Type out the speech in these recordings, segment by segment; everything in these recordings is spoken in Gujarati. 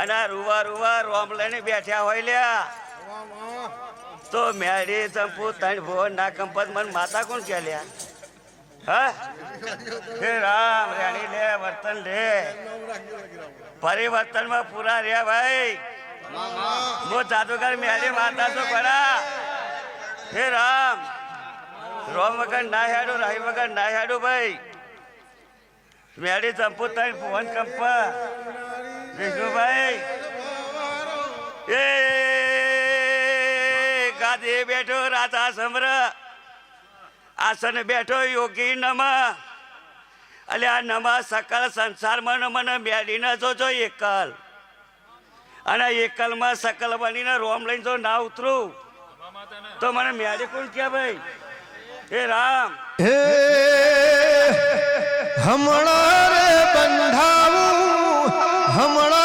અને આ રૂવા રૂવા રોમ લઈને બેઠ્યા હોય લ્યા. તો મેળી ચંપુ તણ ભો ના કંપત મન માતા કોણ કે લ્યા? હા? હે રામ, રાણી લે, વર્તન લે. પરિવર્તનમાં પૂરા રહ્યા ભાઈ. હું જાદુગર મેળી માતા તો પડા હે રામ, રોમ વગર ના હેડું, રાહી વગર ના હેડું ભાઈ. મેળી ચંપુ તણ ભુવન કંપ વિષ્ણુભાઈ એ, ગાદે બેઠો રાધા સમર. આસન બેઠો યોગી નમ. અલે આ નમ સકલ સંસારમાં મને મને ન જોજો એકલ. અને એકલમાં સકલ બનીને રોમ લઈને જો ના ઉતરું, તો મને મેળી કોણ ક્યાં ભાઈ? હે રામ. હે, હમણાં રે બંધાવું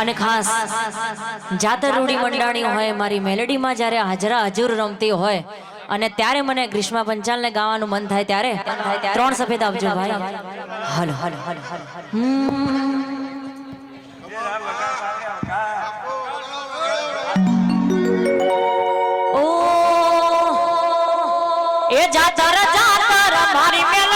અને ખાસ જાતર રૂડી મંડાણી હોય, મારી મેલેડીમાં જ્યારે હાજરા હજુર રમતી હોય, અને ત્યારે મને ગ્રીષ્મા પંચાલને ગાવાનું મન થાય ત્યારે ત્રણ સફેદ આપજો ભાઈ હલો હલો, હલ હમ. ઓ, એ જાતર જાતર, મારી મેલડી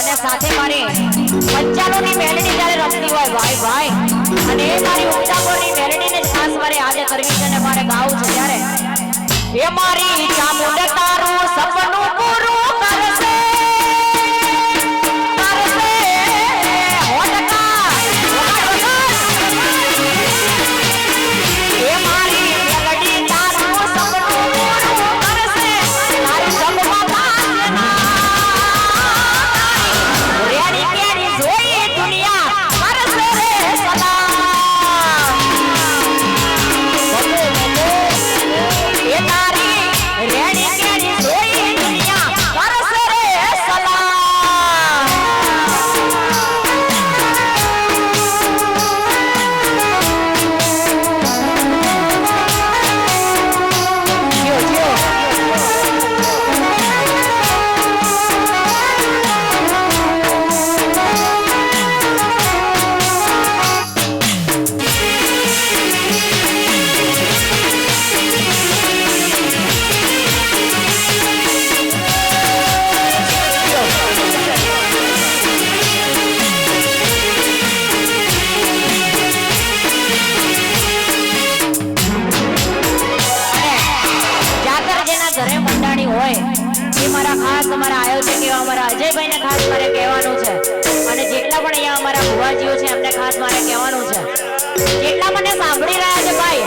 સાથે મારી પંચાણુંની મેલેડી જ્યારે રમતી હોય, ભાઈ ભાઈ, અને એ મારી ઉમદાપુરની મેલડીને ખાસ મારે આજે કરવી છે અને મારે ગાવું છે ત્યારે. એ મારી ચામુંડ તારું સપનું અમારા અજયભાઈને ખાસ મારે કહેવાનું છે. અને જેટલા પણ અહીંયા અમારા ભુવાજીઓ છે એમને ખાસ મારે કહેવાનું છે. જેટલા મને સાંભળી રહ્યા છે ભાઈ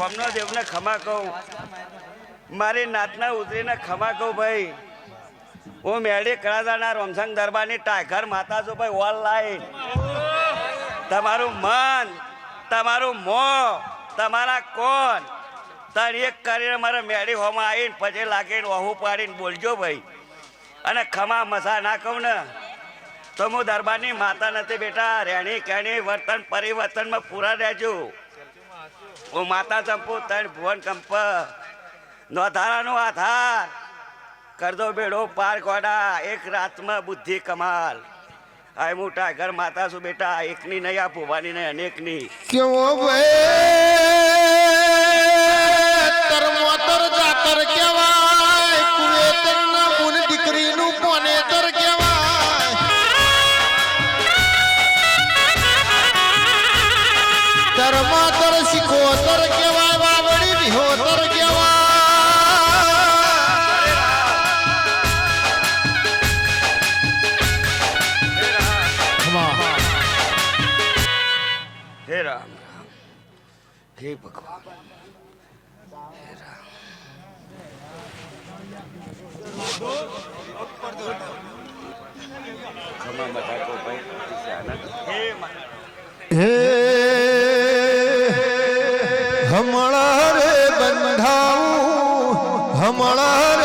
કોમનો દેવને ખમા કહું. મારી નાતના ઉતરીને ખમા કહું ભાઈ. હું મેળી કળાદાના રોમસંગ દરબારની ટાઈગર માતા છું ભાઈ ઓનલાઈન તમારું મન, તમારું મોં, તમારા કોણ તાર એક કરીને મારે મેળી હોમાં આવીને પછી લાગીને વહુ પાડીને બોલજો ભાઈ. અને ખમા મસા ના કહું ને, તો હું દરબારની માતા નથી બેટા. રહેણી કહેણી વર્તન પરિવર્તનમાં પૂરા રહેજો. હું માતા ચંપુ તણ ભુવન કંપ નોધારાનો આધાર. કરદો બેડો પાર કોડા એક રાતમાં બુદ્ધિ કમાલ. આ હું ટાઈગર માતા છું બેટા, એકની નહીં, આ ભુવાની નહીં, અનેકની. કેવો ભાઈ તરમોતર જાતર કેવાય કુવેતર ના ગુણ દીકરીનું પોનેતર કેવાય ધર્માતર શીખોતર કેવાય વાવડી વિહોતર કેવાય હે રામ હે હે રામ. હમણાં રે બંધાવું હમણાં